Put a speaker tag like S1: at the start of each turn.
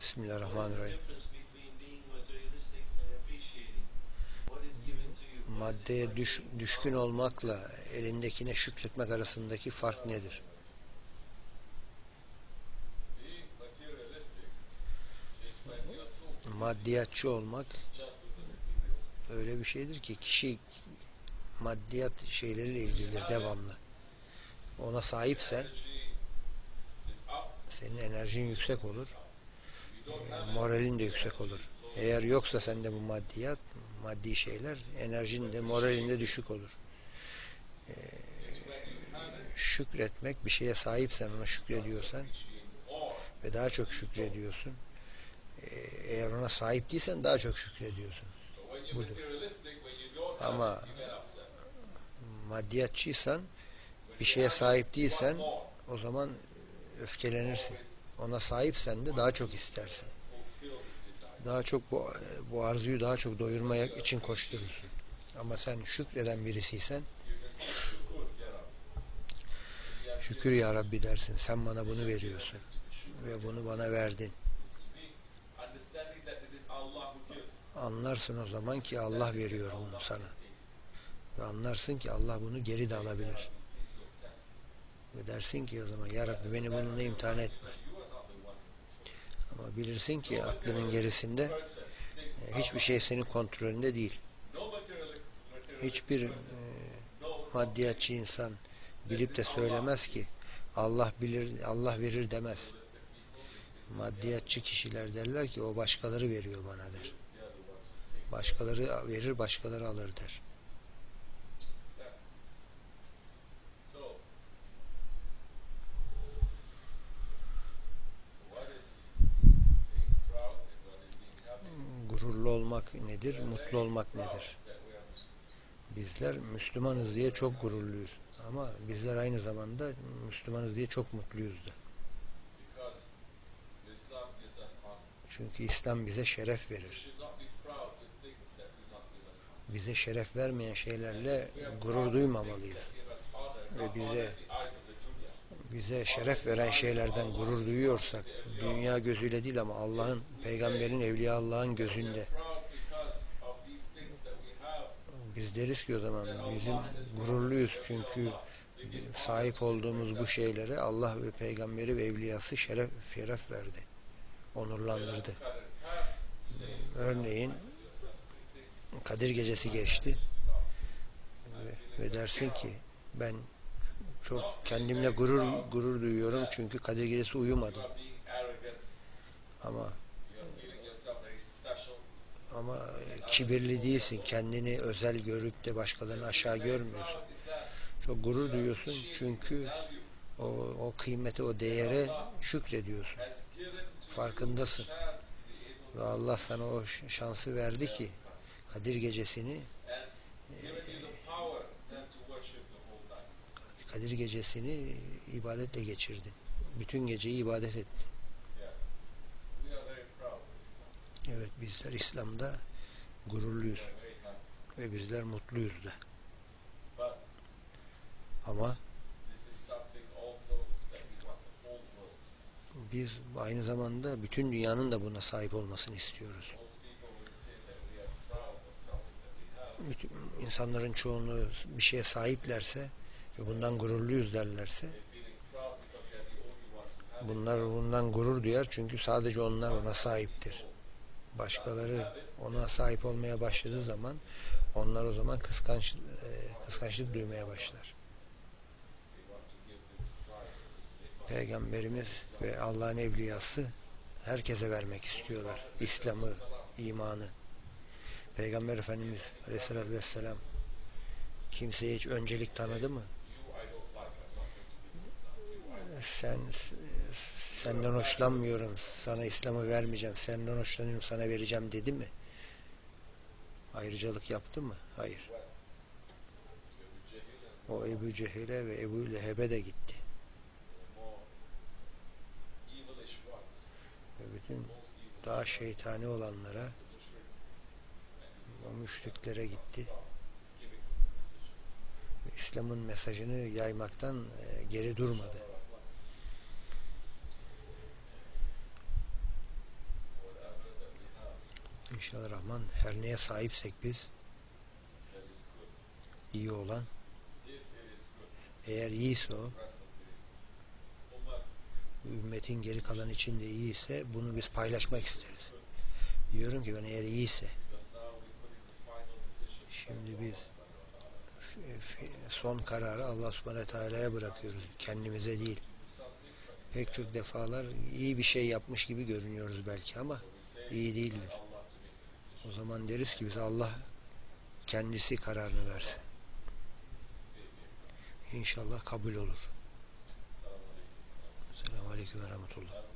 S1: Bismillahirrahmanirrahim. Maddeye düş, düşkün olmakla elindekine şükretmek arasındaki fark nedir? Maddiyatçı olmak öyle bir şeydir ki kişi maddiyat şeyleriyle ilgilidir devamlı. Ona sahipsen senin enerjin yüksek olur, moralin de yüksek olur. Eğer yoksa sende bu maddiyat, maddi şeyler, enerjin de moralin de düşük olur. E,
S2: it.
S1: şükretmek, bir şeye sahipsen ona şükrediyorsan
S2: Or
S1: ve daha çok şükrediyorsun. E, eğer ona sahip değilsen daha çok şükrediyorsun. Budur. Ama maddiyatçıysan, bir şeye sahip değilsen o zaman öfkelenirsin. Ona sahipsen de daha çok istersin. Daha çok bu, bu arzuyu daha çok doyurmaya için koşturursun. Ama sen şükreden birisiysen şükür ya Rabbi dersin. Sen bana bunu veriyorsun. Ve bunu bana verdin. Anlarsın o zaman ki Allah veriyor bunu sana. Ve anlarsın ki Allah bunu geri de alabilir. Ve dersin ki o zaman ya Rabbi beni bununla imtihan etme. Bilirsin ki aklının gerisinde e, hiçbir şey senin kontrolünde değil. Hiçbir e, maddiyatçı insan bilip de söylemez ki Allah bilir, Allah verir demez. Maddiyatçı kişiler derler ki o başkaları veriyor bana der. Başkaları verir, başkaları alır der. Nedir, mutlu olmak nedir? Bizler Müslümanız diye çok gururluyuz. Ama bizler aynı zamanda Müslümanız diye çok mutluyuz da. Çünkü İslam bize şeref verir. Bize şeref vermeyen şeylerle gurur duymamalıyız. Ve bize- bize şeref veren şeylerden gurur duyuyorsak dünya gözüyle değil ama Allah'ın, peygamberin, evliya Allah'ın gözünde deriz ki o zaman bizim gururluyuz çünkü sahip olduğumuz bu şeylere Allah ve peygamberi ve evliyası şeref, şeref verdi. Onurlandırdı. Örneğin Kadir gecesi geçti ve, ve dersin ki ben çok kendimle gurur gurur duyuyorum çünkü Kadir gecesi uyumadım ama ama kibirli değilsin. Kendini özel görüp de başkalarını aşağı görmüyorsun. Çok gurur duyuyorsun çünkü o, o kıymete, o değere şükrediyorsun. Farkındasın. Ve Allah sana o şansı verdi ki Kadir gecesini
S2: night.
S1: Kadir gecesini ibadetle geçirdin. Bütün geceyi ibadet ettin. Bizler İslam'da gururluyuz ve bizler mutluyuz da. Ama biz aynı zamanda bütün dünyanın da buna sahip olmasını istiyoruz. Bütün insanların çoğunluğu bir şeye sahiplerse ve bundan gururluyuz derlerse bunlar bundan gurur duyar çünkü sadece onlar ona sahiptir. Başkaları ona sahip olmaya başladığı zaman onlar o zaman kıskanç, e, kıskançlık duymaya başlar. Peygamberimiz ve Allah'ın evliyası herkese vermek istiyorlar. İslam'ı, imanı. Peygamber Efendimiz Aleyhisselatü Vesselam kimseye hiç öncelik tanıdı mı? Sen senden hoşlanmıyorum sana İslam'ı vermeyeceğim senden hoşlanıyorum sana vereceğim dedi mi? Ayrıcalık yaptı mı? Hayır. O Ebu Cehil'e ve Ebu Leheb'e de gitti. Ve bütün daha şeytani olanlara o müşriklere gitti. İslam'ın mesajını yaymaktan e, geri durmadı İnşallah Rahman her neye sahipsek biz iyi olan eğer iyiyse o ümmetin geri kalan için de iyiyse bunu biz paylaşmak isteriz. Diyorum ki ben eğer iyiyse şimdi biz son kararı Allah subhanahu teala'ya bırakıyoruz. Kendimize değil. Pek çok defalar iyi bir şey yapmış gibi görünüyoruz belki ama iyi değildir. O zaman deriz ki bize Allah kendisi kararını versin. İnşallah kabul olur. Selamun Aleyküm ve Rahmetullah.